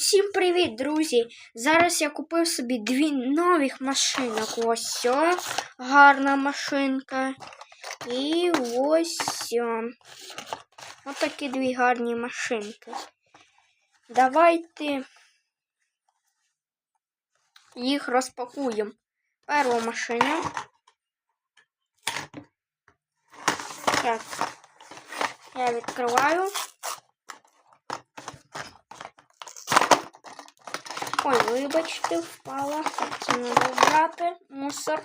Усім привіт, друзі! Зараз я купив собі дві нових машинок. Ось о, гарна машинка. І ось о. Ось такі дві гарні машинки. Давайте їх розпакуємо. Першу машину. Так. Я відкриваю. Ой, вибачте, впала. Це треба вбрати. Мусор.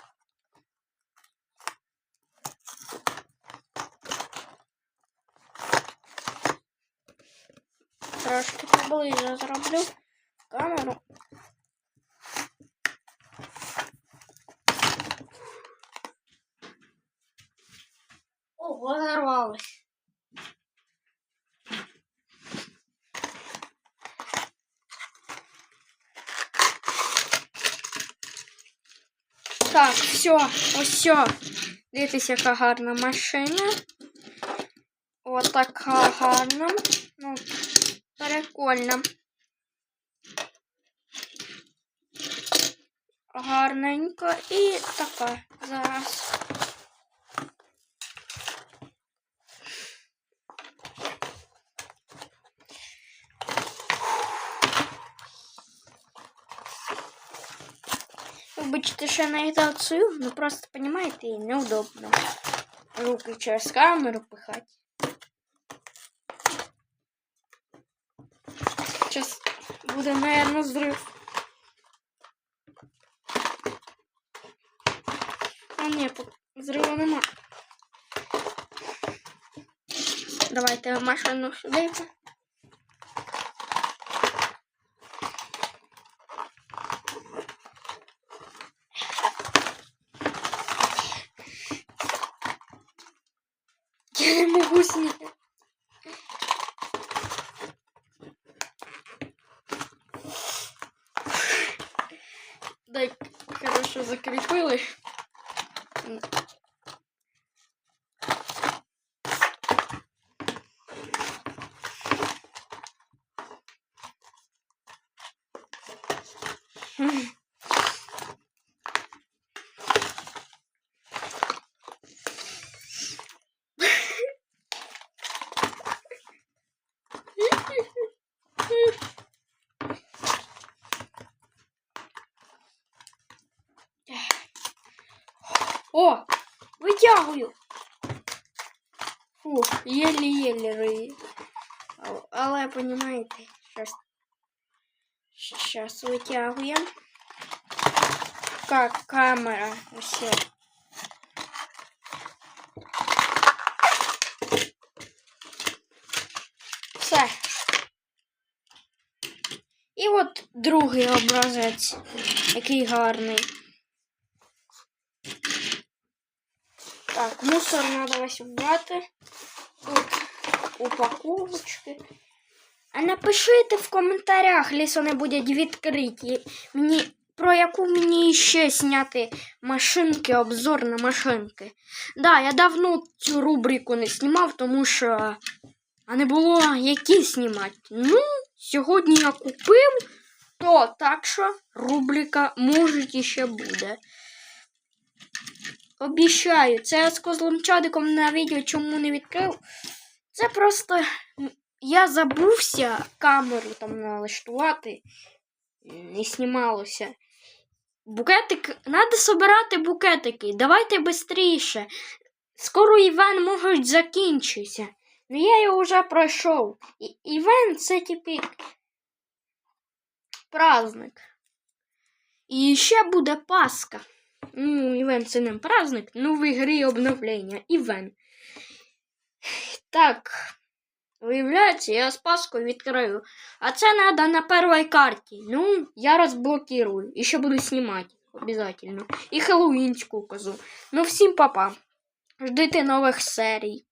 Трошки поближе зроблю камеру. Ого, зарвалось. Так, все, все. Дивіться, яка гарна машина. Ось така гарна. Ну, прикольно. Гарненько і така зараз. Вибачте, що не цю, ну просто, понимаете, неудобно. Руки через камеру пихать. Сейчас буде, наверное, взрыв. А ні, взриву нема. Давайте машину сюди. вкусненько. Дай хорошо закрепили. О, витягую. Фу, єлі-єлі. Але, понімаєте, щас, щас витягуємо. Как камера, все. Все. І от другий образець, який гарний. Так, мусор надо вбрати. Тут упаковочки. А напишіть в коментарях, якщо вони будуть відкриті. Мені, про яку мені ще зняти машинки, обзор на машинки. Да, я давно цю рубрику не знімав, тому що а не було які знімати. Ну, сьогодні я купив, то так що рубрика може іще буде. Обіщаю, це я з козлом чадиком на відео чому не відкрив. Це просто я забувся камеру там налаштувати. Не знімалося. Букетик. Надо собирати букетики. Давайте швидше. Скоро івент можуть закінчитися. Ну я його вже пройшов. І, івент це типу праздник. І ще буде Пасха. Ну, івент це не праздник, ну в ігрі обновлення. Івент. Так. Виявляється, я з Пасху відкрию. А це треба на першій карті. Ну, я розблокирую. І ще буду знімати. Обязательно. І хеллоуінську козу. Ну, всім папа. Ждите нових серій.